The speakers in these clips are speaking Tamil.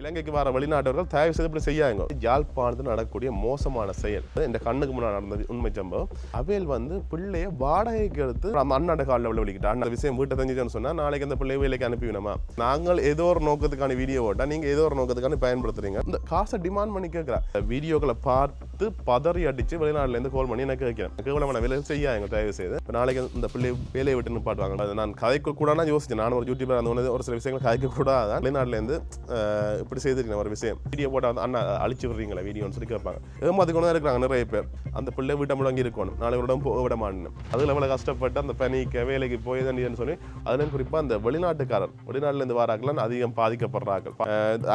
இலங்கைக்கு வர வெளிநாட்டவர்கள் தயவு செய்து இப்படி செய்யாங்க யாழ்ப்பாணத்தில் நடக்கக்கூடிய மோசமான செயல். இந்த கண்ணுக்கு முன்னாடி நடந்தது உண்மை சம்பவம். அவையில் வந்து பிள்ளைய வாடகைக்கு எடுத்து நம்ம அண்ணாட காலில் உள்ள விழிக்கிட்டா. அந்த விஷயம் வீட்டை தெரிஞ்சுன்னு சொன்னால் நாளைக்கு அந்த பிள்ளைய வேலைக்கு அனுப்பிவிடுமா நாங்கள் ஏதோ ஒரு நோக்கத்துக்கான வீடியோ ஓட்டா நீங்கள் ஏதோ ஒரு நோக்கத்துக்கான பயன்படுத்துறீங்க. இந்த காசை டிமாண்ட் பண்ணி கேட்குறா. வீடியோக்களை பார்த்து பதறி அடிச்சு வெளிநாட்டிலேருந்து கால் பண்ணி எனக்கு கேட்கிறேன். கேவலமான வேலை செய்யாங்க தயவு செய்து. இப்போ நாளைக்கு இந்த பிள்ளை வேலையை விட்டு நிப்பாட்டுவாங்க. நான் கதைக்க கூடாதுன்னு யோசிச்சேன். நான் ஒரு யூடியூபர் அந்த ஒரு சில விஷயங்கள் கதைக்க கூடாது வெளிநாட்டிலேருந்து இப்படி செய்திருக்கீங்க ஒரு விஷயம். வீடியோ போட்டால் வந்து அண்ணா அழிச்சு விடுறீங்களா வீடியோன்னு சொல்லி கேட்பாங்க. ஏமாத்தி கொண்டு தான் இருக்கிறாங்க நிறைய பேர். அந்த பிள்ளை வீட்டை முடங்கி இருக்கணும். நாளை விடம் போக விட மாட்டேன் அதில் எவ்வளோ கஷ்டப்பட்டு அந்த பனிக்க வேலைக்கு போய் தான் சொல்லி அதுலேயும் குறிப்பாக அந்த வெளிநாட்டுக்காரர் வெளிநாட்டிலேருந்து வரார்கள் அதிகம் பாதிக்கப்படுறார்கள்.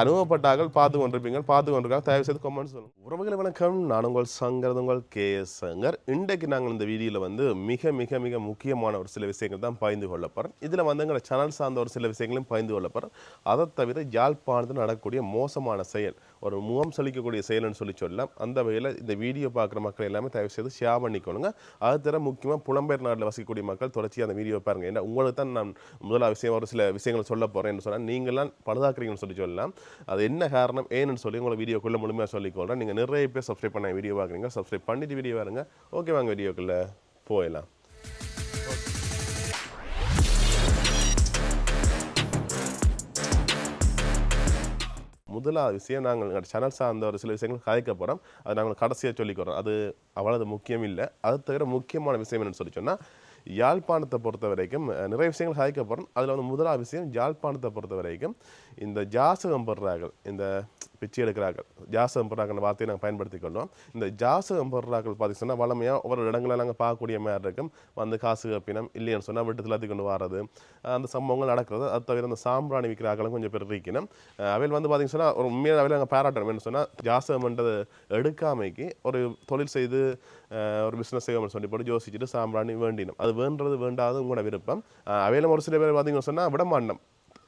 அனுபவப்பட்டார்கள் பார்த்து கொண்டிருப்பீங்க பார்த்து கொண்டிருக்காங்க தயவு செய்து கமெண்ட் சொல்லுங்கள் உறவுகளை வணக்கம். நான் உங்கள் சங்கர் உங்கள் கே சங்கர். இன்றைக்கு நாங்கள் இந்த வீடியோவில் வந்து மிக மிக மிக முக்கியமான ஒரு சில விஷயங்கள் தான் பகிர்ந்து கொள்ள போகிறேன் இதில் வந்து எங்களை சேனல் சார்ந்த ஒரு சில விஷயங்களையும் பகிர்ந்து கொள்ள போகிறேன் அதை தவிர யாழ்ப்பாணத்தில் நடக்கக்கூடிய மோசமான செயல் ஒரு முகம் சலிக்கக்கூடிய செயல்னு சொல்லி சொல்லலாம். அந்த வகையில் இந்த வீடியோ பார்க்குற மக்கள் எல்லாமே தயவு செய்து ஷேர் பண்ணிக்கணுங்க. அது தவிர முக்கியமாக புலம்பெயர் நாட்டில் வசிக்கக்கூடிய மக்கள் தொடர்ச்சியாக அந்த வீடியோ பாருங்க. ஏன்னா உங்களுக்கு தான் நான் முதலாக விஷயம் ஒரு சில விஷயங்கள் சொல்ல போகிறேன்னு சொன்னால் நீங்களாம் பழுதாக்குறீங்கன்னு சொல்லி சொல்லலாம். அது என்ன காரணம் ஏன்னு சொல்லி உங்களை வீடியோக்குள்ளே முழுமையாக சொல்லிக்கொள்கிறேன் நீங்கள் நிறைய பேர் சப்ஸ்கிரைப் பண்ண வீடியோ பார்க்குறீங்க சப்ஸ்கிரைப் பண்ணிட்டு வீடியோ பாருங்க. ஓகே வாங்க வீடியோக்குள்ளே போயிடலாம். முதலாவது விஷயம் நாங்கள் எங்கள் சேனல் சார்ந்த ஒரு சில விஷயங்கள் கதைக்க போகிறோம் அது நாங்கள் கடைசியாக சொல்லிக்கிறோம். அது அவ்வளவு முக்கியம் இல்லை. அது தவிர முக்கியமான விஷயம் என்னன்னு சொல்லி சொன்னால் யாழ்ப்பாணத்தை பொறுத்த வரைக்கும் நிறைய விஷயங்கள் கதைக்க போகிறோம் அதில் வந்து முதலாவது விஷயம் யாழ்ப்பாணத்தை பொறுத்த வரைக்கும் இந்த ஜாசகம் படுறார்கள். இந்த பிச்சை எடுக்கிறார்கள். ஜாச படுறாங்கன்ற வார்த்தையை நாங்கள் பயன்படுத்தி கொள்வோம் இந்த ஜாசகம் படுறார்கள் பார்த்தீங்கன்னா வளமையாக ஒவ்வொரு இடங்களில் நாங்கள் பார்க்கக்கூடிய மாதிரி இருக்கும். வந்து காசு கப்பினம் இல்லைன்னு சொன்னால் விட்டு திலாத்தி கொண்டு வர்றது அந்த சம்பவங்கள் நடக்கிறது. அது தவிர அந்த சாம்பிராணி விற்கிறார்களும் கொஞ்சம் பேர் இருக்கணும் அவையில் வந்து பார்த்தீங்கன்னு சொன்னால் ஒரு உண்மையாக அவையில் நாங்கள் பாராட்டணும். என்ன சொன்னால் ஜாசகம்ன்றது எடுக்காமைக்கு ஒரு தொழில் செய்து ஒரு பிஸ்னஸ் செய்வோம்னு சொல்லி போட்டு யோசிச்சுட்டு சாம்பிராணி வேண்டினோம். அது வேண்டது வேண்டாது உங்களோட விருப்பம். அஹ், ஒரு சில பேர் பார்த்தீங்கன்னு சொன்னால் விட மாட்டோம்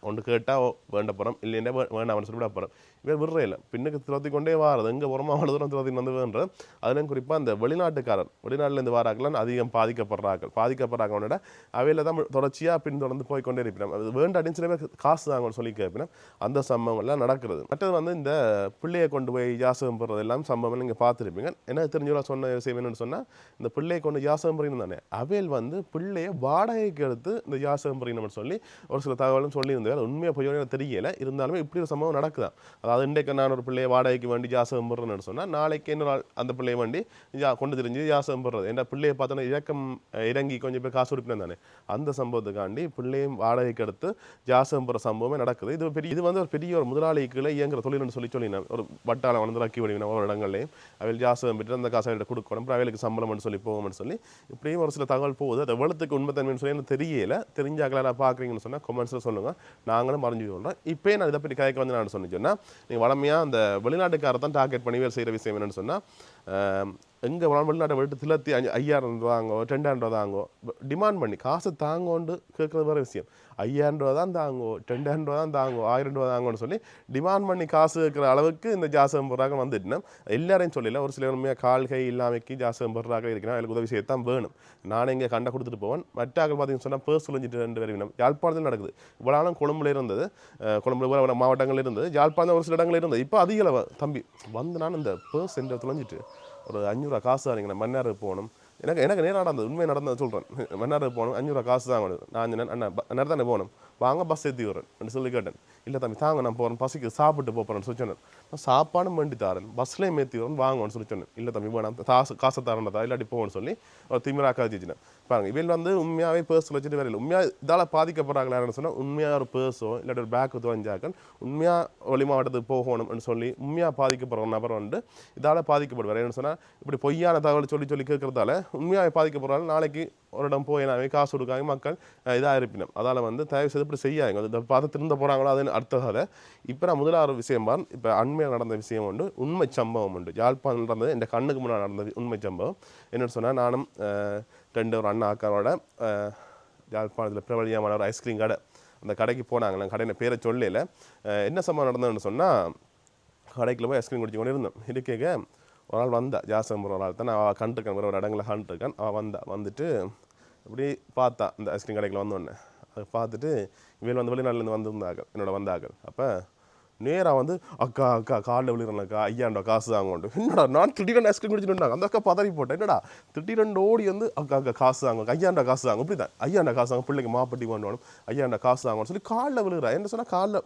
ஒன்று கேட்டால் வேண்ட போகிறோம் இல்லைன்னா வேண்டாம்னு சொல்லி விட போகிறோம் இவன் விடுறே இல்லை பின்னுக்கு திரத்தி கொண்டே வாரது எங்கே போகிறோமோ அவ்வளோ தூரம் திரத்தி வந்து வேண்டது அதுலேயும் குறிப்பாக அந்த வெளிநாட்டுக்காரர் வெளிநாட்டிலேருந்து வாராக்கள் அதிகம் பாதிக்கப்படுறார்கள் பாதிக்கப்படுறாங்களோட அவையில் தான் தொடர்ச்சியாக பின்தொடர்ந்து போய் கொண்டே இருப்பினோம் அது வேண்டாட்டின்னு சில பேர் காசு தாங்கன்னு சொல்லி கேட்பினோம் அந்த சம்பவங்கள்லாம் நடக்கிறது மற்றது வந்து இந்த பிள்ளையை கொண்டு போய் ஜாசகம் போடுறது எல்லாம் சம்பவம் நீங்கள் பார்த்துருப்பீங்க எனக்கு தெரிஞ்சவளா சொன்ன செய்வேன்னு சொன்னால் இந்த பிள்ளையை கொண்டு ஜாசகம் புரியணும் தானே அவையில் வந்து பிள்ளையை வாடகைக்கு எடுத்து இந்த ஜாசகம் புரியணும்னு சொல்லி ஒரு சில தகவலும் சொல்லியிருந்தேன் அது உண்மையாக பொய்யோ எனக்கு தெரியல. இருந்தாலுமே இப்படி ஒரு சம்பவம் நடக்குதான் அதாவது இன்றைக்கு நான் ஒரு பிள்ளையை வாடகைக்கு வேண்டி ஜாசகம் போடுறேன்னு சொன்னால் நாளைக்கு இன்னொரு அந்த பிள்ளையை வேண்டி ஜா கொண்டு தெரிஞ்சு ஜாசகம் போடுறது. என் பிள்ளையை பார்த்தோன்னா இறக்கம் இறங்கி கொஞ்சம் பேர் காசு கொடுப்பினேன் தானே? அந்த சம்பவத்துக்காண்டி பிள்ளையும் வாடகைக்கு எடுத்து ஜாசகம் போடுற சம்பவமே நடக்குது. இது பெரிய இது வந்து ஒரு பெரிய ஒரு முதலாளிக்குள்ள இயங்குற தொழில்னு சொல்லி சொல்லினேன். ஒரு வட்டாளம் வளர்ந்துராக்கி ஆக்கி ஒரு இடங்கள்லையும். அவள் ஜாசகம் பெற்று அந்த காசை அவர்கிட்ட கொடுக்கணும். அப்புறம் அவளுக்கு சம்பளம்னு சொல்லி போகும்னு சொல்லி இப்படியும் ஒரு சில தகவல் போகுது. அது எவ்வளோத்துக்கு உண்மைத்தன்மைன்னு சொல்லி எனக்கு தெரியல. தெரிஞ்சாக்கல பார்க்குறீங்கன்னு சொன்னால் கொமெண்ட்ஸில் சொல்லுங்கள் நாங்களும் மறைஞ்சு சொல்கிறோம் இப்போயே நான் இதை பற்றி கதைக்க வந்து நான் சொன்னேன். சொன்னால் நீங்கள் வளமையாக அந்த வெளிநாட்டுக்காரை தான் டார்கெட் பண்ணி வேலை செய்கிற விஷயம் என்னென்னு சொன்னால் எங்கே வெளிநாட்டை விட்டு திலத்தி அஞ்சு ஐயாயிரம் ரூபாங்கோ ரெண்டாயிரம் ரூபா தாங்கோ டிமாண்ட் பண்ணி காசு தாங்கோண்டு கேட்குறது வேறு விஷயம். ஐயாயிரம் ரூபா தான் தாங்கோ ரெண்டாயிரம் ரூபா தான் தாங்கோ ஆயிரம் ரூபா தாங்கோன்னு சொல்லி டிமாண்ட் பண்ணி காசு இருக்கிற அளவுக்கு இந்த ஜாசகம் போடுறாங்க வந்துட்டுனா எல்லாரையும் சொல்லல ஒரு சில உண்மையாக கால் கை இல்லாமைக்கு ஜாசகம் போடுறாங்க இருக்கிறேன் எனக்கு உதவி செய்யத்தான் வேணும். நானே இங்கே கண்டை கொடுத்துட்டு போவேன். மற்ற ஆக்கள் பார்த்தீங்கன்னு சொன்னால் பேர் சொல்லிஞ்சிட்டு ரெண்டு பேரும் வேணும். யாழ்ப்பாணத்தில் நடக்குது. இவ்வளோ நாளும் கொழும்புல இருந்தது. கொழும்புல வேற மாவட்டங்களில் இருந்தது. யாழ்ப்பாணம் ஒரு சில இடங்களில் இருந்தது. இப்போ அதிக அளவு. தம்பி வந்து நான் இந்த பேர்ஸ் சென்டர் தொலைஞ்சிட்டு ஒரு அஞ்சூறுரூவா காசு தானீங்க நான் போகணும். எனக்கு எனக்கு நேராக நடந்தது. உண்மை நடந்தது சொல்கிறேன் மன்னார் போகணும். அஞ்சூறுவா காசு தான் வேணும். நான் அஞ்சு அண்ணா ப- நேரம் தானே போகணும்? வாங்க பஸ் ஏற்றி வரேன் அப்படின்னு சொல்லி கேட்டேன். இல்லை தம்பி தாங்க நான் போகிறேன் பசிக்கு சாப்பிட்டு போகிறேன்னு சொல்லி சொன்னேன். நான் சாப்பாடும் வேண்டி தாரேன். பஸ்லேயும் ஏற்றி வரேன் வாங்கன்னு சொல்லி சொன்னேன். இல்லை தம்பி வேணாம். காசு காசை தரேன்டா. இல்லாட்டி போகணும்னு சொல்லி ஒரு திமிராக்கா வச்சுச்சினேன் பாருங்க இவன் வந்து உண்மையாகவே பேர்ஸ் வச்சுட்டு வேற இல்லை உண்மையாக இதால் பாதிக்கப்படுறாங்களான்னு சொன்னால் உண்மையாக ஒரு பேர்ஸோ இல்லாட்டி ஒரு பேக்கு துவஞ்சாக்கள் உண்மையாக வெளி மாவட்டத்துக்கு போகணும்னு சொல்லி உண்மையாக பாதிக்கப்படுற நபர் வந்து இதால் பாதிக்கப்படுவார். என்ன சொன்னால் இப்படி பொய்யான தகவல் சொல்லி சொல்லி கேட்குறதால உண்மையாக பாதிக்கப்படுறாங்க நாளைக்கு ஒரு இடம் போய் காசு கொடுக்காங்க மக்கள் இதாக இருப்பினும். அதால் வந்து தயவு செய்து இப்படி செய்யாங்க இதை பார்த்து திருந்த போகிறாங்களோ அதுன்னு அடுத்ததால் இப்போ நான் முதலாவது விஷயம் பார் இப்போ அண்மையில் நடந்த விஷயம் உண்டு உண்மை சம்பவம் உண்டு. யாழ்ப்பாணம் நடந்தது என் கண்ணுக்கு முன்னாடி நடந்தது உண்மை சம்பவம். என்னென்னு சொன்னால் நானும் ரெண்டு ஒரு அண்ணா அக்காவோட அஹ், யாழ்ப்பாணத்தில் பிரபலியமான ஒரு ஐஸ்கிரீம் கடை அந்த கடைக்கு போனாங்க. நான் கடையில் பேரை சொல்லல. என்ன சம்பவம் நடந்ததுன்னு சொன்னால் கடைக்குள்ள போய் ஐஸ்கிரீம் குடிச்சு கொண்டு இருந்தோம் இருக்கேங்க ஒரு நாள் வந்தா ஜாசம்பர் ஒரு ஆள் தான் நான் அவள் வேறு ஒரு இடங்களில் கண்டுருக்கேன் அவள் வந்தா வந்துட்டு இப்படி பார்த்தா இந்த ஐஸ்கிரீம் கடைக்கில் வந்தோடனே. அதை பார்த்துட்டு இவள் வந்து வெளிநாட்டிலேருந்து வந்திருந்தாங்க என்னோட வந்தார்கள். அப்போ நேராக வந்து அக்கா அக்கா காலில் விழுறேன்க்கா ஐயாண்டா காசு தாங்க என்னடா நான் திடீர்னு ஐஸ்கிரீம் குடிச்சுட்டு அந்த அக்கா பதறி போட்டேன். என்னடா திடீரெண்டு ஓடி வந்து அக்கா அக்கா காசு தாங்க ஐயாண்டா காசு தாங்க. இப்படி தான் ஐயாண்டா காசு தாங்க பிள்ளைக்கு மாப்பட்டி பண்ணணும் ஐயாண்டா காசு தாங்கன்னு சொல்லி காலில் விழுகிறா. என்ன சொன்னால் காலில்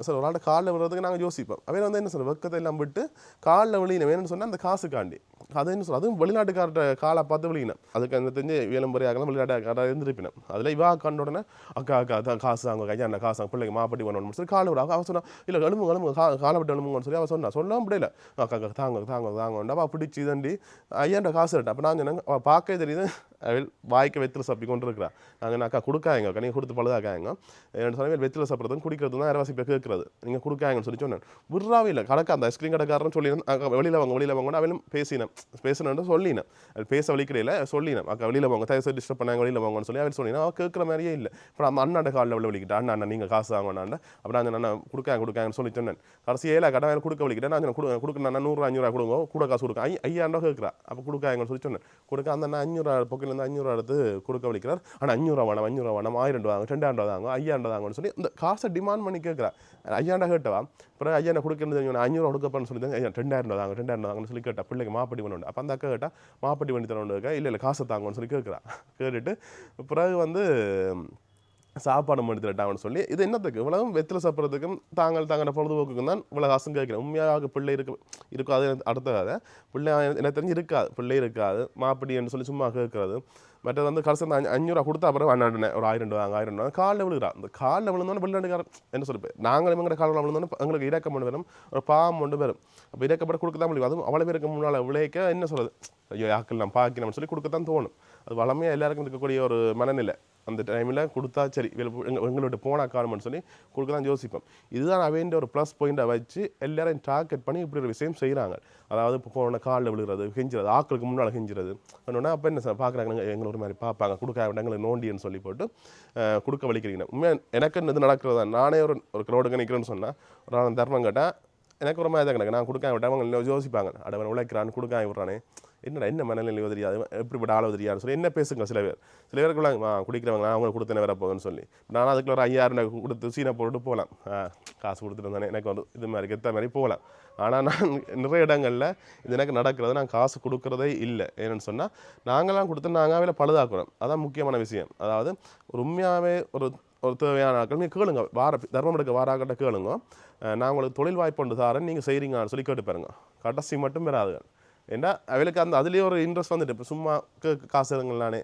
சார் ஒரு ஆள் காலில் விடுறதுக்கு நாங்கள் யோசிப்போம். அவன் வந்து என்ன சொல்ற வெக்கத்தை எல்லாம் விட்டு காலில் விழியின வேணும்னு சொன்னால் அந்த காசுக்காண்டி. அதுன்னு என்ன அதுவும் வெளிநாட்டுக்கார்ட்ட காலை பார்த்து விழியினேன் அதுக்கு அந்த தெரிஞ்சு விளம்பரியாகலாம் வெளிநாட்டுக்காரராக இருந்திருப்பினேன். அதில் இவா கண்ட உடனே அக்கா அக்கா அதான் காசு அவங்க கையா அந்த காசு பிள்ளைங்க மாப்பட்டி பண்ணணும்னு சொல்லி காலை விட. அவன் சொன்னா இல்லை எழும்பு எழும்பு கா காலை விட்டு எழும்புங்கன்னு சொல்லி அவன் சொன்னா. சொல்ல முடியல அக்கா அக்கா தாங்க தாங்க தாங்க அவள் பிடிச்சி தண்டி ஐயாண்ட காசு எடுத்தேன் அப்போ நான் சொன்னாங்க அவள் பார்க்கவே தெரியுது அவள் வாய்க்க வெத்தில சப்பி கொண்டு இருக்கிறா நாங்கள் அக்கா கொடுக்காங்க அக்கா நீங்கள் கொடுத்து பழுதாக்காங்க என்ன சொன்னால் வெத்தில சாப்பிட்றதும் குடிக்கிறது தான் இரவாசி பேர் கேட்கறது. நீங்கள் கொடுக்காங்கன்னு சொல்லி சொன்னேன். விட்றாவே இல்லை கணக்கு அந்த ஐஸ்கிரீம் கடைக்காரன்னு சொல்லி வெளியில் வாங்க வெளியில் வாங்க அவளும் பேசினேன். பேசணுன்ட்டு சொல்லினேன். அது பேச வலிக்கிறையில சொல்லினேன். அக்கா வெளியில் போங்க. தயவு டிஸ்டர்ப் பண்ணாங்க வெளியில் போங்கன்னு சொல்லி அவர் சொன்னீங்கன்னா அவள் கேட்குற மாதிரியே இல்லை. அப்புறம் அந்த அண்ணாண்ட காலில் விழ வலிக்கிட்டா அண்ணா அண்ணா நீங்கள் காசு வாங்கினாண்ட அப்புறம் அந்த அண்ணா கொடுக்காங்க கொடுக்காங்கன்னு சொல்லி சொன்னேன். கடைசி ஏழா கடை வேலை கொடுக்க வலிக்கிட்டேன். நான் கொடுக்க கொடுக்கணும் நூறுரூவா அஞ்சூறுவா கொடுங்க. கூட காசு கொடுக்க ஐ ஐயாயிரம் கேட்குறா. அப்போ கொடுக்காங்கன்னு சொல்லி சொன்னேன். கொடுக்க அந்த அண்ணா அஞ்சூறுவா பொக்கிலேருந்து அஞ்சூறுவா எடுத்து கொடுக்க வலிக்கிறார். ஆனால் அஞ்சூறுவா வேணாம் அஞ்சூறுவா வேணாம். ஆயிரம் ரூபா வாங்க ரெண்டாயிரம் ரூபா வாங்க ஐயாயிரம் ரூபா வாங்கன்னு சொல்லி இந்த காசை டிமாண்ட் பண்ணி கேட்குறா. ஐயாண்டா கேட்டவா? அப்புறம் ஐயா நான் கொடுக்கறது ஐநூறு கொடுக்கப்பான்னு சொல்லி ஐயா ரெண்டாயிரம் ரூபா தாங்க ரெண்டாயிரம் தாங்கன்னு சொல்லி கேட்டா பிள்ளைக்கு மாப்பட்டி பண்ணணும் அப்போ அந்த அக்கா கேட்டால் மாப்பட்டி பண்ணி தரணும் இருக்கா? இல்லை இல்லை காசை தாங்கன்னு சொல்லி கேட்குறான் கேட்டுட்டு பிறகு வந்து சாப்பாடு பண்ணி தரட்டாங்கன்னு சொல்லி இது என்னத்துக்கு? இவ்வளவு வெத்தில சாப்பிட்றதுக்கும் தாங்கள் தாங்கின பொழுதுபோக்குக்கும் தான் இவ்வளோ காசும் கேட்குறேன் உண்மையாக பிள்ளை இருக்கு இருக்கும் அது அடுத்த கதை. பிள்ளை எனக்கு தெரிஞ்சு இருக்காது. பிள்ளை இருக்காது. மாப்பிடின்னு சொல்லி சும்மா கேட்கறது மற்றது வந்து கடைசி அந்த அஞ்சு அஞ்சூறுவா கொடுத்தா அப்புறம் வேண்டாண்டனே ஒரு ஆயிரம் ரூபா ஆயிரம் ரூபா. காலில் விழுகிறா. அந்த காலில் விழுந்தோன்னே வெளிநாட்டுக்காரன் என்ன சொல்லி நாங்களும் எங்களை காலில் விழுந்தோன்னே எங்களுக்கு இறக்கம் ஒன்று வரும். ஒரு பாவம் ஒன்று வரும். அப்போ இறக்கப்பட கொடுக்க தான் முடியும். அதுவும் அவ்வளோ பேருக்கு முன்னால் விளைக்க என்ன சொல்கிறது ஐயோ யாக்கள் நான் பார்க்கணும்னு சொல்லி கொடுக்க தான் தோணும். அது வளமையாக எல்லாருக்கும் இருக்கக்கூடிய ஒரு மனநிலை. அந்த டைமில் கொடுத்தா சரி எங்களோட போன காரணம்னு சொல்லி கொடுக்க தான் யோசிப்போம். இதுதான் அவைன்ற ஒரு ப்ளஸ் பாயிண்ட்டை வச்சு எல்லாரையும் டார்கெட் பண்ணி இப்படி ஒரு விஷயம் செய்கிறாங்க அதாவது இப்போ போன காலில் விழுகிறது கெஞ்சுறது ஆக்களுக்கு முன்னால் கெஞ்சுறது. ஒன்றுனா அப்போ என்ன சார் பார்க்குறாங்க எங்களை ஒரு மாதிரி பார்ப்பாங்க கொடுக்க எங்களை நோண்டின்னு சொல்லி போட்டு கொடுக்க வலிக்கிறீங்க. உண்மையாக எனக்கு இது நடக்கிறது? தான் நானே ஒரு ஒரு க்ரௌடுக்கு நிற்கிறேன்னு சொன்னால் ஒரு தர்மம் கேட்டால் எனக்கு ஒரு மாதிரி தான் கிடக்கு. நான் கொடுக்க விட்டேன் அவங்க யோசிப்பாங்க? அடவன் உழைக்கிறான்னு கொடுக்க விட்றானே. என்னடா என்ன மனநிலை தெரியாது எப்படிப்பட்ட ஆள் தெரியாது சொல்லி என்ன பேசுங்க சில பேர். சில பேருக்குள்ள ஆ குடிக்கிறவங்க அவங்க கொடுத்தனே வர போகுதுன்னு சொல்லி. நான் அதுக்குள்ள ஒரு ஐயாயிரம் ரூபாய் கொடுத்து சீனை போட்டு போகலாம். ஆ காசு கொடுத்துட்டு வந்தானே எனக்கு வந்து இது மாதிரி கெத்த மாதிரி போகலாம். ஆனால் நான் நிறைய இடங்களில் இது எனக்கு நடக்கிறது நான் காசு கொடுக்குறதே இல்லை. ஏன்னு சொன்னால் நாங்களாம் கொடுத்து நாங்கள் பழுதாக்குறோம். அதான் முக்கியமான விஷயம். அதாவது ஒரு உண்மையாகவே ஒரு ஒரு தேவையான ஆட்கள் நீங்கள் கேளுங்க. வார தர்மம் எடுக்க வாராக்கிட்ட கேளுங்க. நான் உங்களுக்கு தொழில் வாய்ப்பு ஒன்று தாரேன் நீங்கள் செய்கிறீங்கன்னு சொல்லி கேட்டு பாருங்க. கடைசி மட்டும் பெறாது ஏன்னா அவளுக்கு அந்த அதுலேயே ஒரு இன்ட்ரெஸ்ட் வந்துட்டு இப்போ சும்மா கேக்கு காசு எடுங்களானே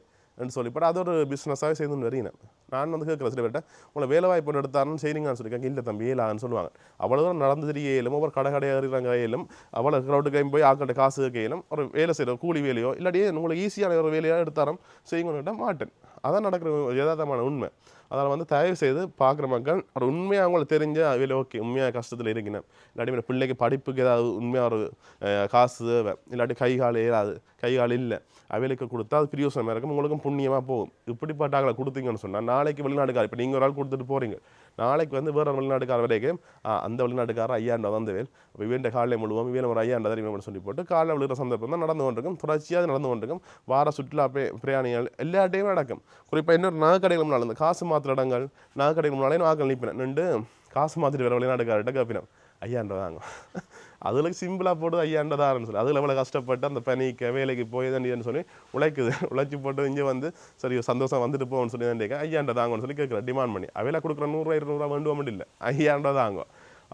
சொல்லி. பட் அது ஒரு பிஸ்னஸாகவே செய்துன்னு வரீங்க நான் வந்து கேட்குற சில பேர்ட்ட உங்களை வேலை வாய்ப்பு எடுத்தாருன்னு செய்றீங்கன்னு சொல்லியிருக்காங்க. இல்லை தம்பி ஏலான்னு சொல்லுவாங்க. அவ்வளோ தூரம் நடந்து தெரியலும் ஒவ்வொரு கடை கடையாக இருக்கிறாங்க கையிலும் அவ்வளோ க்ரௌடு கையும் போய் ஆக்கிட்ட காசு கையிலும் ஒரு வேலை செய்கிற கூலி வேலையோ இல்லாட்டியே உங்களுக்கு ஈஸியான ஒரு வேலையாக எடுத்தாரம் செய்யுங்கன்னு மாட்டேன். அதான் நடக்கிற யதார்த்தமான உண்மை. அதனால் வந்து தயவு செய்து பார்க்குற மக்கள் ஒரு உண்மையாக அவங்கள தெரிஞ்ச அவையில் ஓகே உண்மையாக கஷ்டத்தில் இருக்கினேன் இல்லாட்டி இந்த பிள்ளைக்கு படிப்புக்கு ஏதாவது உண்மையாக ஒரு காசு தேவை. இல்லாட்டி கை கால் ஏறாது. கை கால் இல்லை. அவைகளுக்கு கொடுத்தா அது பிரியோசனமாக இருக்கும். உங்களுக்கும் புண்ணியமாக போகும். இப்படிப்பட்ட ஆளை கொடுத்தீங்கன்னு சொன்னால் நாளைக்கு வெளிநாட்டுக்கார இப்போ நீங்கள் ஒரு ஆள் கொடுத்துட்டு போகிறீங்க நாளைக்கு வந்து வேற வெளிநாட்டுக்கார வரைக்கும் அந்த வெளிநாட்டுக்காரர் ஐயாண்டா தான் வேல் அப்போ இவன் காலையை முழுவதும் இவன் ஒரு ஐயாண்டா தெரியும் சொல்லி போட்டு காலையில் விழுகிற சந்தர்ப்பம் தான் நடந்து கொண்டிருக்கும். தொடர்ச்சியாக நடந்து கொண்டிருக்கும். வார சுற்றுலா பிரயாணிகள் எல்லா டைமும் நடக்கும். குறிப்பாக இன்னொரு நகைக்கடைகள் முன்னால் இந்த காசு மாத்திர இடங்கள் நகைக்கடைகள் முன்னாலே நாக்கள் நிற்பினேன் நின்று காசு மாத்திரி வேறு வெளிநாட்டுக்காரர்கிட்ட கேட்பினோம் ஐயாண்டா தாங்க. அதில் சிம்பிளாக போட்டு ஐயாண்டதான்னு சொல்லி. அதில் எவ்வளோ கஷ்டப்பட்டு அந்த பனிக்க வேலைக்கு போய் தான் சொல்லி உழைக்குது. உழைச்சி போட்டு இங்கே வந்து சரி சந்தோஷம் வந்துட்டு போகணும்னு சொல்லி தான் கேட்க தாங்கன்னு சொல்லி கேட்குறேன் டிமாண்ட் பண்ணி. அவையில் கொடுக்குற நூறுரூவா இருநூறுவா வேண்டுவோம் இல்லை. ஐயாண்டா தாங்க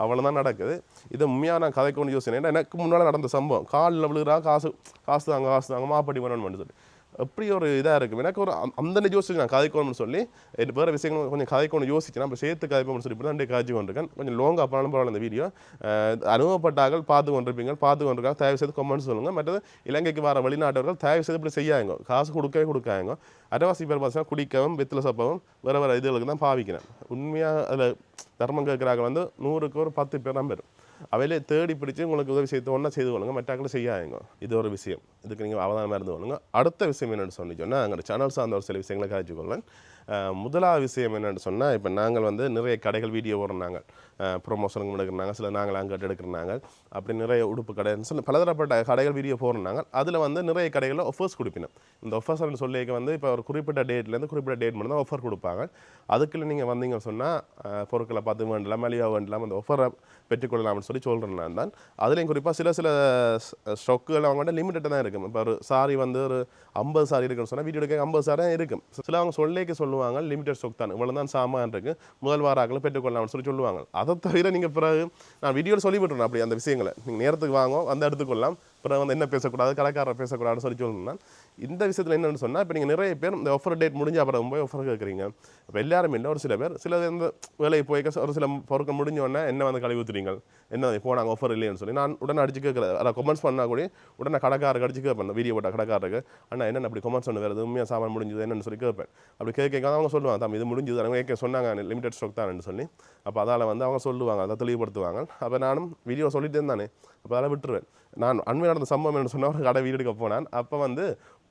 அவ்வளோதான் நடக்குது. இதை உண்மையாக நான் கதைக்கு ஒன்று யோசனை. ஏன்னா எனக்கு முன்னால் நடந்த சம்பவம். காலில் விழுகிறா காசு காசு தாங்க காசு தாங்க மாப்படி பண்ணணும்னு சொல்லி எப்படி ஒரு இதாக இருக்கும் எனக்கு ஒரு அந்த- அந்த யோசிச்சு நான் கதைக்கணும்னு சொல்லி வேறு விஷயங்கள் கொஞ்சம் கதைக்கணும் யோசிச்சு நம்ம சேர்த்து கதைப்போம்னு சொல்லி இப்படி தான் காய்ச்சி கொண்டிருக்கேன். கொஞ்சம் லோங்காக அப்பனாலும் பரவாயில்ல இந்த வீடியோ அனுபவப்பட்டார்கள் பார்த்து கொண்டிருப்பீங்க பார்த்து கொண்டிருக்காங்க தயவு செய்து கமெண்ட்ஸ் சொல்லுங்கள் மற்றது இலங்கைக்கு வர வெளிநாட்டவர்கள் தயவு செய்து இப்படி செய்யாங்க காசு கொடுக்கவே கொடுக்காங்க அரைவாசி பேர் பார்த்தீங்கன்னா குடிக்கவும் வெத்தில சப்பவும் வேறு வேறு இதுகளுக்கு தான் பாவிக்கிறேன். உண்மையாக அதில் தர்மம் கேட்குறாங்க வந்து நூறுக்கு ஒரு பத்து பேர் தான் பெறும் அவையிலே தேடி பிடிச்சி உங்களுக்கு உதவி செய்து ஒன்றா செய்து கொள்ளுங்க மற்றாக்களை செய்யாதுங்க இது ஒரு விஷயம் இதுக்கு நீங்கள் அவதானமாக இருந்து கொள்ளுங்க அடுத்த விஷயம் என்னென்னு சொல்லி சொன்னால் எங்களோட சேனல் சார்ந்த ஒரு சில விஷயங்களை காய்ச்சி கொள்வேன் முதலாவது விஷயம் என்னென்னு சொன்னால் இப்போ நாங்கள் வந்து நிறைய கடைகள் வீடியோ ஓடுறாங்க ப்ரொமோஷனுக்கு எடுக்கிறாங்க சில நாங்கள் அங்கே எடுக்கிறாங்க அப்படி நிறைய உடுப்பு கடைன்னு சொல்லி பலதரப்பட்ட கடைகள் வீடியோ போடுறாங்க அதில் வந்து நிறைய கடைகளில் ஒஃபர்ஸ் கொடுப்பினோம் இந்த ஒஃபர்ஸ் சொல்லிக்க வந்து இப்போ ஒரு குறிப்பிட்ட டேட்லேருந்து குறிப்பிட்ட டேட் மட்டும் தான் ஆஃபர் கொடுப்பாங்க அதுக்குள்ளே நீங்கள் வந்தீங்க சொன்னால் பொருட்களை பார்த்து வேண்டலாம் மலிவாக வேண்டலாம் அந்த ஒஃபரை பெற்றுக்கொள்ளலாம்னு சொல்லி சொல்கிறேன் நான் தான். அதுலேயும் குறிப்பாக சில சில ஸ்டொக்குகள் அவங்க லிமிட்டட் தான் இருக்கும். இப்போ ஒரு சாரி வந்து ஒரு ஐம்பது சாரி இருக்குன்னு சொன்னால் வீடியோ எடுக்க ஐம்பது சாரி இருக்கும். சில அவங்க சொல்லேக்கு சொல்லுவாங்க லிமிட்டட் ஸ்டொக் தான். இவ்வளோ தான் சாமான் இருக்கு. முதல் வாராக்களை பெற்றுக்கொள்ளலாம்னு சொல்லி சொல்லுவாங்க. அதை தவிர நீங்கள் பிறகு நான் வீடியோவில் சொல்லிவிட்டுறேன் அப்படி அந்த விஷயங்களை. நீங்கள் நேரத்துக்கு வாங்க வந்து எடுத்துக்கொள்ளலாம். அப்புறம் வந்து என்ன பேசக்கூடாது கடைக்காரர் பேசக்கூடாதுன்னு சொல்லி சொல்லணும் இந்த விஷயத்தில் என்னென்னு சொன்னால் இப்போ நீங்கள் நிறைய பேர் இந்த ஆஃபர் டேட் முடிஞ்ச அப்புறம் போய் ஆஃபர் கேட்குறீங்க. இப்போ எல்லாருமே இல்லை ஒரு சில பேர் சில இந்த வேலைக்கு போய் ஒரு சில பொருட்கள் முடிஞ்ச உடனே என்ன வந்து கழுவி ஊற்றுறீங்க என்ன இப்போ நாங்கள் ஆஃபர் இல்லைன்னு சொல்லி நான் உடனே அடிச்சு கேட்குறேன் அதான் கொமெண்ட்ஸ் பண்ணால் கூட உடனே கடைக்காரருக்கு அடிச்சு கேட்பேன். வீடியோ போட்ட கடைக்காரருக்கு அண்ணா என்னென்ன அப்படி கொமெண்ட்ஸ் ஒன்று வேறு உண்மையாக சாமான் முடிஞ்சது என்னன்னு சொல்லி கேட்பேன். அப்படி கேட்க கேட்க அவங்க சொல்லுவாங்க தம்பி இது முடிஞ்சது. அவங்க கேட்க சொன்னாங்க லிமிடெட் ஸ்டாக் தான் சொல்லி. அப்போ அதால் வந்து அவங்க சொல்லுவாங்க அதை தெளிவுபடுத்துவாங்க. அப்போ நானும் வீடியோ சொல்லிட்டு இருந்தானே அப்போ அதெல்லாம் விட்டுருவேன். நான் அண்மை நடந்த சம்பவம் என்ன சொன்னால் ஒரு கடை வீடு எடுக்க போனான். அப்போ வந்து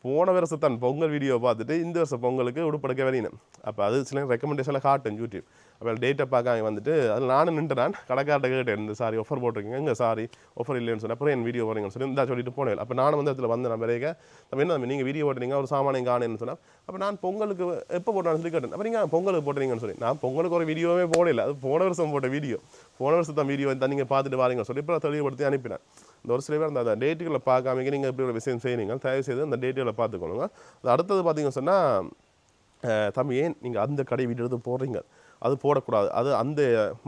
போன வருஷத்தான் பொங்கல் வீடியோ பார்த்துட்டு இந்த வருஷம் பொங்கலுக்கு உடுப்படுக்க வரையினேன் அப்போ அது சில ரெக்கமெண்டேஷனில் காட்டும் யூடியூப் அப்போ டேட்டை பார்க்க வந்துட்டு அதில் நானும் நின்றுறான் கடைக்கார்ட்ட கேட்டேன் இந்த சாரி ஆஃபர் போட்டிருக்கீங்க. இங்கே சாரி? ஆஃபர் இல்லைன்னு சொன்னேன். அப்புறம் என் வீடியோ போறீங்கன்னு சொல்லி இந்த சொல்லிட்டு போனேன். அப்போ நானும் வந்து அதில் வந்தேன். நான் பிறகு நம்ம என்ன நீங்கள் வீடியோ போட்டுறீங்க ஒரு சாமானியம் காணேன்னு சொன்னால் அப்போ நான் பொங்கலுக்கு எப்போ போட்டான்னு சொல்லி கேட்டேன். அப்போ நீங்கள் பொங்கலுக்கு போட்டுறீங்கன்னு சொல்லி நான் பொங்கலுக்கு ஒரு வீடியோவே போடல. அது போன வருஷம் போட்ட வீடியோ போன வருஷம் தான் வீடியோ தான் நீங்கள் பார்த்துட்டு வாரீங்கன்னு சொல்லி இப்போ தெளிவுபடுத்தி அனுப்பினேன். இந்த ஒரு சில பேர் அந்த டேட்டுகளை பார்க்காம நீங்கள் இப்படி ஒரு விஷயம் செய்யறீங்க தயவு செய்து அந்த டேட்டுகளை பார்த்துக்கணுங்க அது அடுத்தது பார்த்தீங்கன்னு சொன்னால் தம்பி ஏன் நீங்கள் அந்த கடை வீடு எடுத்து போடுறீங்க? அது போடக்கூடாது. அது அந்த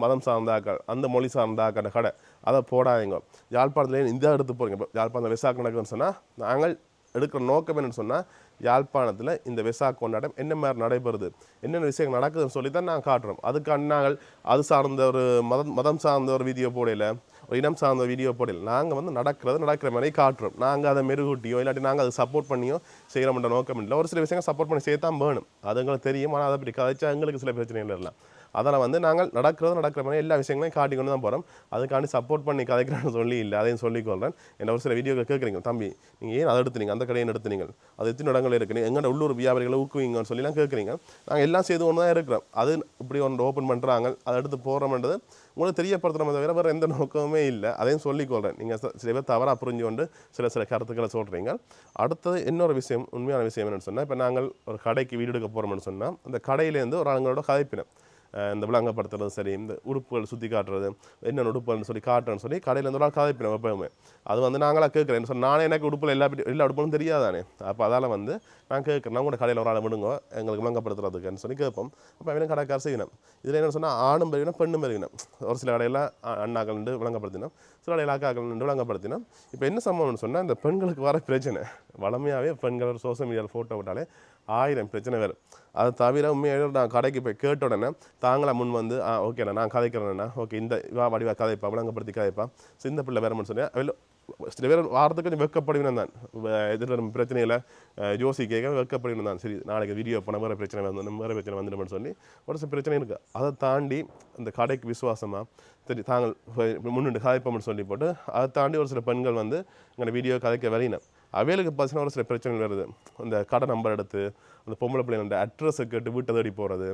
மதம் சார்ந்த ஆக்கள் அந்த மொழி சார்ந்த ஆக்கான கடை. அதை போடாதீங்க. யாழ்ப்பாணத்துலேயே இந்த எடுத்து போகிறீங்க இப்போ யாழ்ப்பாணத்தில் விசாக்கு நடக்குதுன்னு சொன்னால் நாங்கள் எடுக்கிற நோக்கம் என்னன்னு சொன்னால் யாழ்ப்பாணத்தில் இந்த விசா கொண்டாட்டம் என்ன மாதிரி நடைபெறுது என்னென்ன விஷயங்கள் நடக்குதுன்னு சொல்லி தான் நாங்கள் காட்டுறோம். அதுக்கான நாங்கள் அது சார்ந்த ஒரு மதம் மதம் சார்ந்த ஒரு வீதியை போடையில் ஒரு இனம் சார்ந்த வீடியோ போடல. நாங்கள் வந்து நடக்கிறது நடக்கிற மாதிரி காட்டுறோம். நாங்கள் அதை மெருகூட்டியோ இல்லாட்டி நாங்கள் அதை சப்போர்ட் பண்ணியோ செய்கிறோம்ன்ற நோக்கம் இல்லை. ஒரு சில விஷயங்கள் சப்போர்ட் பண்ணி செய்யத்தான் வேணும். அது எங்களுக்கு தெரியும். ஆனால் அதை பற்றி கதைச்சா எங்களுக்கு சில பிரச்சனைகள் இல்லை அதில் வந்து நாங்கள் நடக்கிறது நடக்கிற மாதிரி எல்லா விஷயங்களையும் காட்டிக்கொண்டு தான் போகிறோம் அதுக்காண்டி சப்போர்ட் பண்ணி கதைக்கிறேன்னு சொல்லி இல்லை அதையும் சொல்லிக்கொள்கிறேன் என்ன ஒரு சில வீடியோக்கள் கேட்குறீங்க தம்பி நீங்கள் ஏன் அதை எடுத்துனீங்க? அந்த கடையை எடுத்துனீங்க அது எத்தனை இடங்கள் இருக்குது எங்கள்ட உள்ளூர் வியாபாரிகளை ஊக்குவீங்கன்னு சொல்லிலாம் கேட்குறீங்க. நாங்கள் எல்லாம் செய்து ஒன்று தான் இருக்கிறோம். அது இப்படி ஒன்று ஓப்பன் பண்ணுறாங்க அதை எடுத்து போகிறோம்ன்றது உங்களுக்கு தெரியப்படுத்துகிறோம் தவிர வேறு எந்த நோக்கமே இல்லை. அதையும் சொல்லிக்கொள்கிறேன் நீங்கள் சில பேர் தவறாக புரிஞ்சு கொண்டு சில சில கருத்துக்களை சொல்கிறீங்க அடுத்தது இன்னொரு விஷயம் உண்மையான விஷயம் என்னென்னு சொன்னால் இப்போ நாங்கள் ஒரு கடைக்கு வீடு எடுக்க போகிறோம்னு சொன்னால் அந்த கடையிலேருந்து ஒரு ஆளுங்களோட கதைப்பினை. இந்த விளங்கப்படுத்துறதும் சரி இந்த உடுப்புகள் சுற்றி காட்டுறது என்னென்ன உடுப்புகள்னு சொல்லி காட்டுறேன்னு சொல்லி கடையில் இருந்து ஒரு ஆள் கதைப்பினோம் எப்பவுமே. அது வந்து நாங்களாக கேட்குறேன். சொல்லி நானே எனக்கு உடுப்பில் எல்லா எல்லா உடுப்புகளும் தெரியாதானே? அப்போ அதால் வந்து நான் கேட்குறேன். கூட கடையில் ஒரு ஆளை விடுங்க எங்களுக்கு விளங்கப்படுத்துறதுக்குன்னு சொல்லி கேட்போம். அப்போ அவனும் கடைக்கார செய்யணும். இதில் என்ன சொன்னால் ஆணும் பெருகினம் பெண்ணும் பெருகினம். ஒரு சில கடையில் அண்ணாக்கள் நின்று விளங்கப்படுத்தினோம் சில கடையில் அக்காக்கள் நின்று விளங்கப்படுத்தினோம் இப்போ என்ன சம்பவம்னு சொன்னால் இந்த பெண்களுக்கு வர பிரச்சனை. வளமையாகவே பெண்கள் சோசியல் சோஷியல் மீடியாவில் ஃபோட்டோ விட்டாலே ஆயிரம் பிரச்சனை வேறு. அது தவிர உண்மையாக நான் கடைக்கு போய் கேட்ட உடனே தாங்களா முன் வந்து ஆ ஓகேண்ணா நான் கதைக்கிறேண்ணா ஓகே இந்த வா வடிவா கதைப்பா விளங்கப்படுத்தி கதைப்பா. ஸோ பிள்ளை வேறமன்னு சொன்னேன். அதில் சில பேர் வாரத்துக்கு கொஞ்சம் வெக்கப்படுவினம் தான் எதிர பிரச்சனையில் ஜோசி கேட்க வெக்கப்படுவினம் தான் சரி நாளைக்கு வீடியோ பண்ண வேறு பிரச்சனை வந்து வேறு பிரச்சனை வந்துடும்னு சொல்லி ஒரு சில பிரச்சனை இருக்குது அதை தாண்டி அந்த கடைக்கு விசுவாசமாக சரி தாங்கள் முன்னிட்டு கதைப்போம்னு சொல்லி போட்டு அதை தாண்டி ஒரு சில பெண்கள் வந்து எங்களை வீடியோ கதைக்க வரையினேன் அவைகளுக்கு பார்த்தீங்கன்னா ஒரு சில பிரச்சனைகள் வருது. இந்த கடை நம்பர் எடுத்து அந்த பொம்பளை பிள்ளைங்களோட அட்ரஸை கேட்டு வீட்டை தேடி போகிறது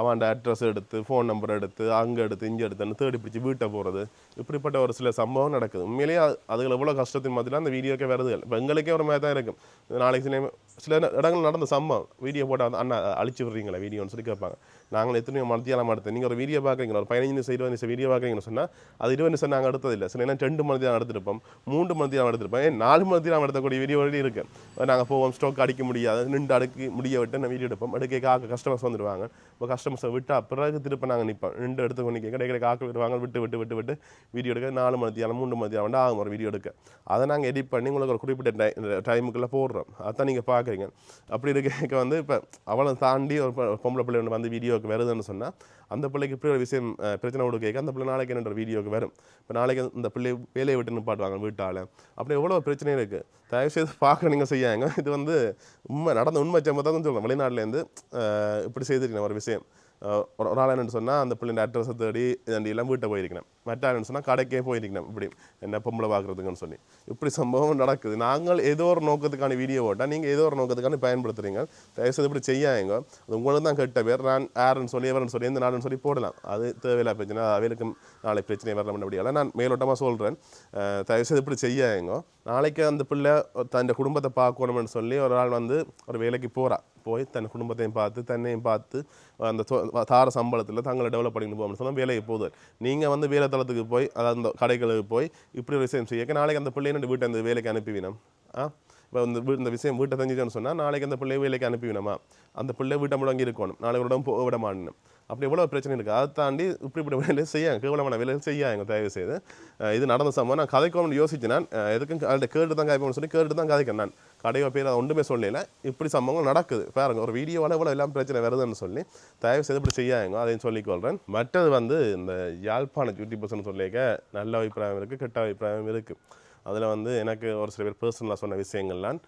அவன் அட்ரஸ் எடுத்து ஃபோன் நம்பர் எடுத்து அங்கே எடுத்து இங்கே எடுத்துன்னு தேடி பிடிச்சி வீட்டை போகிறது இப்படிப்பட்ட ஒரு சில சம்பவம் நடக்குது. உண்மையிலேயே அதுகள் எவ்வளோ கஷ்டத்தின் மாதிரிலாம் அந்த வீடியோக்கே வருது இப்போ எங்களுக்கே ஒரு மாதிரி தான் இருக்கும். நாளைக்கு சில சில இடங்கள் நடந்த சம்பவம். வீடியோ போட்டால் அண்ணா அழிச்சு விடுறீங்களா வீடியோன்னு சொல்லி கேட்பாங்க. நாங்கள் எத்தனையோ மத்தியாலம் எடுத்தோம் நீங்கள் ஒரு வீடியோ பார்க்குறீங்க ஒரு பதினஞ்சு நிமிஷம் இருபது நிமிஷம் வீடியோ பார்க்குறீங்கன்னு சொன்னால் அது இருபது நிமிஷம் நாங்கள் எடுத்ததில்லை சில நேரம் ரெண்டு மணி எடுத்திருப்போம் மூன்று மணி எடுத்திருப்போம் ஏன் நாலு மணி எடுத்தக்கூடிய வீடியோ இருக்கு. நாங்கள் போவோம் ஸ்டோக் அடிக்க முடியாது நின்று அடுக்கி முடிய விட்டு நான் வீடியோ எடுப்போம். எடுக்க காக்க கஸ்டமர்ஸ் வந்துடுவாங்க இப்போ கஸ்டமர்ஸை விட்டால் பிறகு திருப்ப நாங்கள் நிற்போம் நின்று எடுத்து கொண்டு கிடைக்கிற காக்க விடுவாங்க விட்டு விட்டு விட்டு விட்டு வீடியோ எடுக்க நாலு மணி மூன்று மூணு ஆகும் ஒரு வீடியோ எடுக்க. அதை நாங்கள் எடிட் பண்ணி உங்களுக்கு ஒரு குறிப்பிட்ட டை டைமுக்குள்ளே போடுறோம். அதான் நீங்கள் பார்க்குறீங்க. அப்படி இருக்க வந்து இப்போ அவளை தாண்டி ஒரு பொம்பளை பிள்ளை ஒன்று வந்து வீடியோவுக்கு வருதுன்னு சொன்னால் அந்த பிள்ளைக்கு இப்படி ஒரு விஷயம் பிரச்சனை கொடுக்க கேட்க அந்த பிள்ளை நாளைக்கு என்னன்ற வீடியோவுக்கு வரும். இப்போ நாளைக்கு இந்த பிள்ளை வேலையை விட்டு நிப்பாட்டுவாங்க வீட்டால். அப்படி எவ்வளோ பிரச்சனை இருக்குது தயவு செய்து பார்க்க நீங்கள் செய்யாங்க. இது வந்து உண்மை நடந்த உண்மை சம்பவம் தான் சொல்கிறேன் வெளிநாட்டிலேருந்து இப்படி செய்திருக்கேன் ஒரு விஷயம். ஒரு நாள் ஆள் சொன்னால் அந்த பிள்ளைங்க அட்ரஸை தேடி இதாண்டி எல்லாம் வீட்டை போயிருக்கணும் மற்றாருன்னு சொன்னால் கடைக்கே போயிருக்கணும் இப்படி என்ன பொம்பளை பார்க்குறதுக்குன்னு சொல்லி இப்படி சம்பவம் நடக்குது நாங்கள் ஏதோ ஒரு நோக்கத்துக்கான வீடியோ ஓட்டால் நீங்கள் ஏதோ ஒரு நோக்கத்துக்கான பயன்படுத்துறீங்க. தயவுசெய்து இப்படி செய்யாங்க அது உங்களுக்கு தான் கெட்ட பேர் நான் யாருன்னு சொல்லி எவருன்னு சொல்லி எந்த நாடுன்னு சொல்லி போடலாம் அது தேவையில்லா பிரச்சனை அவைகளுக்கும் நாளை பிரச்சனை வரலாம் அப்படியால நான் மேலோட்டமாக சொல்கிறேன் தயவுசெய்து இப்படி செய்யாங்க நாளைக்கு அந்த பிள்ளை தன் குடும்பத்தை பார்க்கணும்னு சொல்லி ஒரு ஆள் வந்து ஒரு வேலைக்கு போகிறா போய் தன் குடும்பத்தையும் பார்த்து தன்னையும் பார்த்து அந்த தார சம்பளத்தில் தங்களை டெவலப் பண்ணிக்கணும் போகணும்னு சொன்னால் வேலைக்கு போகுது நீங்கள் வந்து வேலை இணையதளத்துக்கு போய் அதாவது அந்த கடைகளுக்கு போய் இப்படி ஒரு விஷயம் செய்ய. நாளைக்கு அந்த பிள்ளையை வீட்டை அந்த வேலைக்கு அனுப்பிவினோம். ஆ? இப்போ இந்த வீ- இந்த விஷயம் வீட்டை செஞ்சுட்டேன்னு சொன்னால் நாளைக்கு அந்த பிள்ளையை வேலைக்கு அனுப்பிவினோமா? அந்த பிள்ளை வீட்டை முடங்கி இருக்கணும். நாளைக்கு ஒரு இடம் போக விட மாட்டணும் அப்படி எவ்வளோ பிரச்சனை இருக்குது அதை தாண்டி இப்படி இப்படி வேலையை செய்யாங்க கேவலமான வேலையை செய்யாங்க தயவு செய்து இது நடந்த சம்பவம். நான் கதைக்கணும்னு யோசிச்சு நான் எதுக்கும் அவள்கிட்ட கேட்டு தான் கதைக்கணும்னு சொல்லி கேட்டு தான் கதைக்கிறேன் நான். கடையோ பேர் ஒன்றுமே சொல்லல. இப்படி சம்பவங்கள் நடக்குது. பாருங்க ஒரு வீடியோவால் இவ்வளோ எல்லாம் பிரச்சனை வருதுன்னு சொல்லி தயவு செய்து இப்படி செய்யாங்க அதையும் சொல்லிக்கொள்கிறேன் மற்றது வந்து இந்த யாழ்ப்பாண யூடியூபர்ஸ்னு சொல்லிக்க நல்ல அபிப்பிராயம் இருக்குது கெட்ட அபிப்பிராயம் இருக்குது அதில் வந்து எனக்கு ஒரு சில பேர் பர்சனலாக சொன்ன விஷயங்கள்லாம்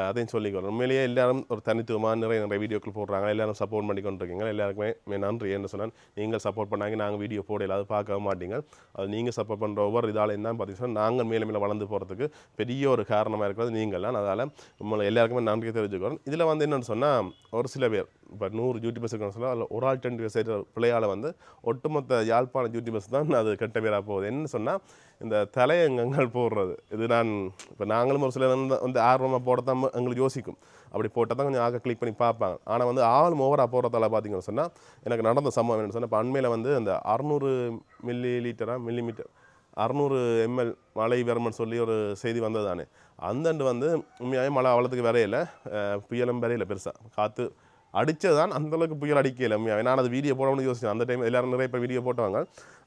அதையும் சொல்லிக்கிறோம் உண்மையிலேயே எல்லாரும் ஒரு தனித்துவமாக நிறைய நிறைய வீடியோக்கள் போடுறாங்க எல்லாரும் சப்போர்ட் பண்ணி கொண்டிருக்கீங்க எல்லாருக்குமே மே நன்றி என்ன சொன்னால் நீங்கள் சப்போர்ட் பண்ணாங்க நாங்கள் வீடியோ போடல அது பார்க்க மாட்டீங்க அது நீங்கள் சப்போர்ட் பண்ணுற ஒவ்வொரு இதாலையும் தான் பார்த்தீங்கன்னா நாங்கள் மேலே மேலே வளர்ந்து போகிறதுக்கு பெரிய ஒரு காரணமாக இருக்கிறது நீங்கள் தான் அதனால் உங்களை எல்லாருக்குமே நன்றி தெரிஞ்சுக்கிறோம் இதில் வந்து என்னென்னு சொன்னால் ஒரு சில பேர் இப்போ நூறு யூடியூபர்ஸ் இருக்கணும்னு சொன்னால் அதில் ஒரு ஆள் டென் பேர் செய்கிற பிள்ளையால் வந்து ஒட்டுமொத்த யாழ்ப்பாண யூடியூபர்ஸ் தான் அது கெட்ட பேராக போகுது என்ன சொன்னால் இந்த தலையங்கங்கள் போடுறது. இது நான் இப்போ நாங்களும் ஒரு சில வந்து வந்து ஆர்வமாக போட எங்களுக்கு யோசிக்கும். அப்படி போட்டால் தான் கொஞ்சம் ஆக கிளிக் பண்ணி பார்ப்பாங்க. ஆனால் வந்து ஆள் ஓவராக போடுறதால பார்த்தீங்கன்னு சொன்னால் எனக்கு நடந்த சம்பவம் என்னன்னு சொன்னால் இப்போ அண்மையில் வந்து அந்த அறுநூறு மில்லி லீட்டராக மில்லி மீட்டர் அறநூறு எம்எல் மழை வரமன் சொல்லி ஒரு செய்தி வந்தது தானே. அந்தண்டு வந்து உண்மையாகவே மழை அவ்வளோத்துக்கு வரையில. புயலும் வரையில பெருசாக காற்று அடித்தது தான் அந்தளவுக்கு புயல் அடிக்கல உண்மையாகவே நான் அது வீடியோ போடணும்னு யோசிச்சேன். அந்த டைம் எல்லாரும் நிறைய பேர் வீடியோ போட்டாங்க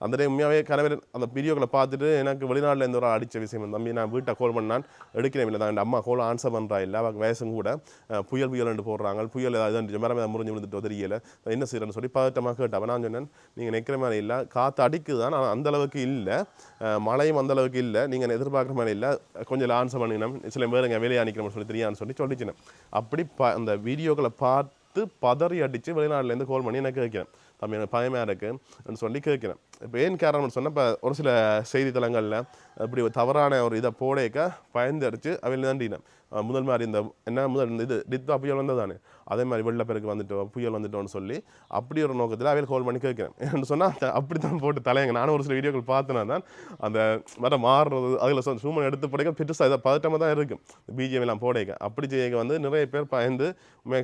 அந்த டைம் உண்மையாகவே கணவர் அந்த வீடியோக்களை பார்த்துட்டு எனக்கு வெளிநாட்டில் இருந்து ஒரு அடித்த விஷயம் தம்பி நான் வீட்டை கால் பண்ணான். எடுக்கிறேன். இல்லை தான் அம்மா கால் ஆன்சர் பண்ணுறா இல்லை அவள் வயசும் கூட புயல் புயல் ரெண்டு போடுறாங்க. புயல் ஏதாவது மரம் ஏதாவது முறிஞ்சு விழுந்துட்டு தெரியல. என்ன செய்யறேன்னு சொல்லி பதட்டமாக கேட்டவன் நான் சொன்னேன் நீங்கள் நிற்கிற மாதிரி இல்லை. காற்று அடிக்குது தான் ஆனால் அந்த அளவுக்கு இல்லை. மழையும் அந்தளவுக்கு இல்லை. நீங்கள் எதிர்பார்க்குற மாதிரி இல்லை. கொஞ்சம் ஆன்சர் பண்ணினோம் சில பேர் எங்கள் வேலையை அணிக்கணும்னு சொல்லி தெரியான்னு சொல்லி சொல்லிச்சினேன். அப்படி ப அந்த வீடியோக்களை பார்த்து பதறி அடித்து வெளிநாட்டிலேருந்து கால் பண்ணி எனக்கு கேட்கிறேன்? தம்பி எனக்கு பயமாக இருக்குன்னு சொல்லி கேட்கிறேன். இப்போ ஏன் காரணம்னு சொன்னால் இப்போ ஒரு சில செய்தித்தளங்களில் இப்படி தவறான ஒரு இதை போடேக்க பயந்து அடித்து அவையில் தாண்டினேன். முதல் மாதிரி இந்த என்ன முதல் இந்த இது டித்தா புயல் வந்தது தானே அதே மாதிரி வெள்ளப்பெருக்கு வந்துட்டோம் புயல் வந்துட்டோம்னு சொல்லி அப்படி ஒரு நோக்கத்தில் அவையில் கால் பண்ணி கேட்குறேன். ஏன்னு சொன்னால் அப்படி தான் போட்டு தலையங்க. நானும் ஒரு சில வீடியோக்கள் பார்த்தேன்னா தான் அந்த மரம் மாறுறது அதில் சூமன் எடுத்து படைக்க பெருசாக இதை பதட்டமாக தான் இருக்கும். பிஜேபி எல்லாம் போடைக்க அப்படி செய்ய வந்து நிறைய பேர் பயந்து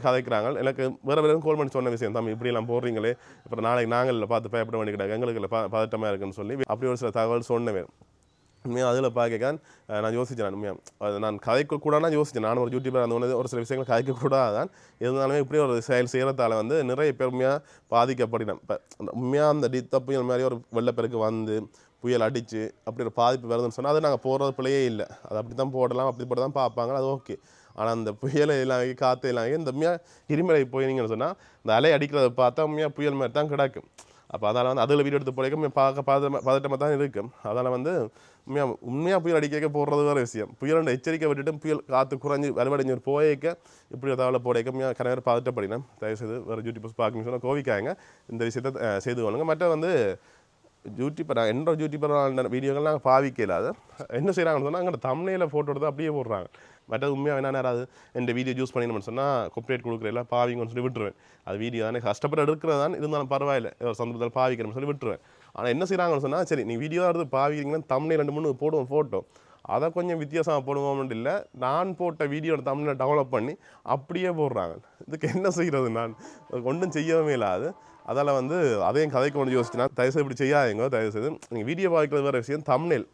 கதைக்கிறாங்க. எனக்கு வேறு வேறு கால் பண்ணி சொன்ன விஷயம் தம்பி இப்படியெல்லாம் போடுறீங்களே அப்புறம் நாளைக்கு நாங்கள் பார்த்து பயப்பட வேண்டிய எங்களுக்கு ப பதட்டமாக இருக்குன்னு சொல்லி அப்படி ஒரு சில தகவல் சொன்னவேன் உண்மையாக அதில் பார்க்கக்கான் நான் யோசித்தேன் உண்மையாக அது நான் கதைக்க கூடாதுனா யோசிச்சேன். நான் ஒரு யூடியூபர் அந்த ஒன்று ஒரு சில விஷயங்கள் கதைக்க கூடாது தான் இருந்தாலுமே இப்படி ஒரு செயல் செய்கிறதால வந்து நிறைய பேர் உண்மையாக பாதிக்கப்படினேன் இப்போ உண்மையாக அந்த டித்த புயல் மாதிரி ஒரு வெள்ளப்பெருக்கு வந்து புயல் அடித்து அப்படி ஒரு பாதிப்பு வருதுன்னு சொன்னால் அது நாங்கள் போகிறது பிள்ளையே இல்லை. அது அப்படி தான் போடலாம் அப்படி போட்டு தான் பார்ப்பாங்க அது ஓகே. ஆனால் அந்த புயலை எல்லாம் ஆகி, காற்று எல்லாம் ஆகி, இந்த உண்மையாக இருமலை போயினீங்கன்னு சொன்னால் இந்த அலை அடிக்கிறத பார்த்தா உண்மையாக புயல் மாதிரி தான் கிடக்கும். அப்போ அதனால் வந்து அதில் வீடியோ எடுத்து போடைக்க பார்க்க பதட்டமாக பதட்டமாக தான் இருக்கும். அதால் வந்து உண்மையாக உண்மையாக புயல் அடிக்க போடுறது வேறு விஷயம் புயலோட எச்சரிக்கை விட்டுட்டு புயல் காற்று குறைஞ்சி வலுவடைஞ்சு ஒரு போயக்க இப்படி தகவலை போடைக்க உண்மையாக கணவர் பதட்டப்படினேன் தயவுசெய்து வேறு யூடியூபர்ஸ் பார்க்கணும்னு சொன்னால் கோவிக்காங்க இந்த விஷயத்தை செய்து கொள்ளுங்க மற்ற வந்து யூடியூப்பர் நான் என்ற யூடியூப்பர் வீடியோக்கள் நாங்கள் பாவிக்கல அது என்ன செய்கிறாங்கன்னு சொன்னால் அங்கே தமிழில் ஃபோட்டோ எடுத்து அப்படியே போடுறாங்க மற்றது உண்மையாக என்ன யாராவது இந்த வீடியோ யூஸ் பண்ணிடணும்னு சொன்னால் கொப்ரேட் கொடுக்குறேன் பாவிங்கன்னு சொல்லி விட்டுருவேன் அது வீடியோ தானே கஷ்டப்பட்டு எடுக்கிறது தான் இருந்தாலும் பரவாயில்ல ஒரு சந்தர்ப்பத்தில் பாவிக்கிறேன்னு சொல்லி விட்டுருவேன் ஆனால் என்ன செய்கிறாங்கன்னு சொன்னால் சரி நீ வீடியோ எடுத்து பாவிக்கிறீங்கன்னா தமிழ் ரெண்டு மூணு போடுவோம் ஃபோட்டோ அதை கொஞ்சம் வித்தியாசமாக போடுவோம்னு இல்லை. நான் போட்ட வீடியோ தமிழை டெவலப் பண்ணி அப்படியே போடுறாங்க. இதுக்கு என்ன செய்கிறது நான்? ஒன்றும் செய்யவே இல்லாது அதால் வந்து அதையும் கதைக்கு கொண்டு யோசிச்சுனா தயவுசெய்து இப்படி செய்யாதீங்க. தயவுசெய்து நீங்கள் வீடியோ பார்க்குறது வேறு விஷயம் தமிழில்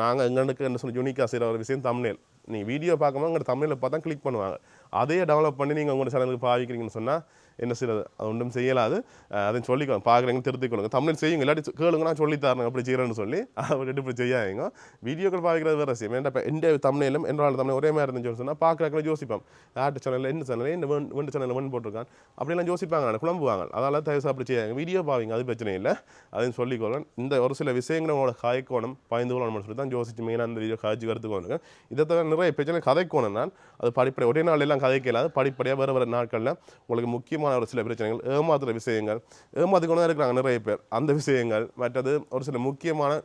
நாங்கள் எங்களுக்கு என்ன சொல்லி யூனிக்காக செய்கிற ஒரு விஷயம் தமிழில் நீங்கள் வீடியோ பார்க்கும்போது உங்கள் தமிழில் பார்த்தா கிளிக் பண்ணுவாங்க. அதையே டெவலப் பண்ணி நீங்கள் உங்களோட சேனலுக்கு பாவிக்கிறீங்கன்னு சொன்னால் என்ன செய்யறது? அது ஒன்றும் செய்யலாது. அஹ் அதையும் சொல்லிக்கோங்க. பார்க்குறீங்க திருத்திக்கொள்ளுங்க தமிழ் செய்யுங்க. இல்லாட்டி கேளுங்க நான் சொல்லி தரணும் அப்படி செய்கிறேன்னு சொல்லி அதை விட்டுட்டு இப்படி செய்யாதீங்க. வீடியோக்கள் பார்க்குறது வேறு விஷயம். ஏன்னா இப்போ எந்த தமிழிலும் என்னோட தமிழ் ஒரே மாதிரி இருந்துச்சு சொன்னால் பார்க்குறவங்களும் யோசிப்போம் யார்ட்டு சேனலில் என்ன சேனல் என்ன வேண்டு சேனலில் வேண்டு போட்டிருக்கான்? அப்படிலாம் யோசிப்பாங்க. குழம்புவாங்க. அதெல்லாம் தயவு அப்படி செய்யாங்க வீடியோ பாவீங்க. அது பிரச்சனை இல்லை. அதையும் சொல்லிக்கொள்ளேன் இந்த ஒரு சில விஷயங்களை உங்களோட காய்க்கோணம் பயந்து கொள்ளணும்னு சொல்லி தான் யோசிச்சு மெயினாக அந்த வீடியோ காய்ச்சி கருத்துக்கோங்க இதை தவிர நிறைய பிரச்சனை கதைக்கோணும் நான் அது படிப்படை ஒரே நாள் எல்லாம் கதைக்கலாது படிப்படியாக வேறு வேறு நாட்களில் உங்களுக்கு முக்கியமான ஒரு சில பிரச்சனைகள் ஏமாத்துகிற விஷயங்கள் ஏமாத்திக்கொண்டு தான் இருக்கிறாங்க நிறைய பேர். அந்த விஷயங்கள் மற்றது ஒரு சில முக்கியமான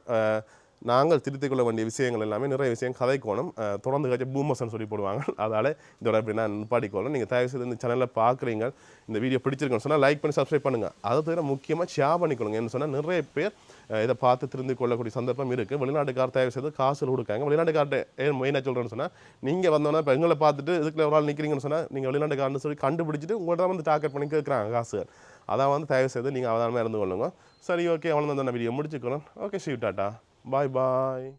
நாங்கள் திருத்திக் கொள்ள வேண்டிய விஷயங்கள் எல்லாமே நிறைய விஷயம் கதைக்கோணும் தொடர்ந்து கட்சி பூமசன் சொல்லி போடுவாங்க. அதால் இதோட எப்படி நான் நிப்பாட்டிக்கோணும் நீங்கள் தயவு செய்து இந்த சேனலில் பார்க்குறீங்க இந்த வீடியோ பிடிச்சிருக்குன்னு சொன்னால் லைக் பண்ணி சப்ஸ்கிரைப் பண்ணுங்கள் அதை தவிர முக்கியமாக ஷேர் பண்ணிக்கொள்ளுங்க. என்ன சொன்னால் நிறைய பேர் இதை பார்த்து திருந்து கொள்ளக்கூடிய சந்தர்ப்பம் இருக்குது வெளிநாட்டுக்கார் தயவு செய்து காசு கொடுக்காங்க. வெளிநாட்டுக்கார்ட்ட ஏன் மெயினாக சொல்கிறேன்னு சொன்னால் நீங்கள் வந்தோன்னா இப்போ எங்களை பார்த்துட்டு இதுக்குள்ள ஒரு ஆள் நிற்கிறீங்கன்னு சொன்னால் நீங்கள் வெளிநாட்டுக்காரன்னு சொல்லி கண்டுபிடிச்சிட்டு உங்கள்கிட்ட வந்து டார்கெட் பண்ணி கேட்குறாங்க காசு அதான் வந்து தயவு செய்து நீங்கள் அவதானமாக இருந்து கொள்ளுங்க. சரி ஓகே அவ்வளோ தான் வீடியோ முடிச்சுக்கணும் ஓகே ஷீவ் டாட்டா பாய் பாய்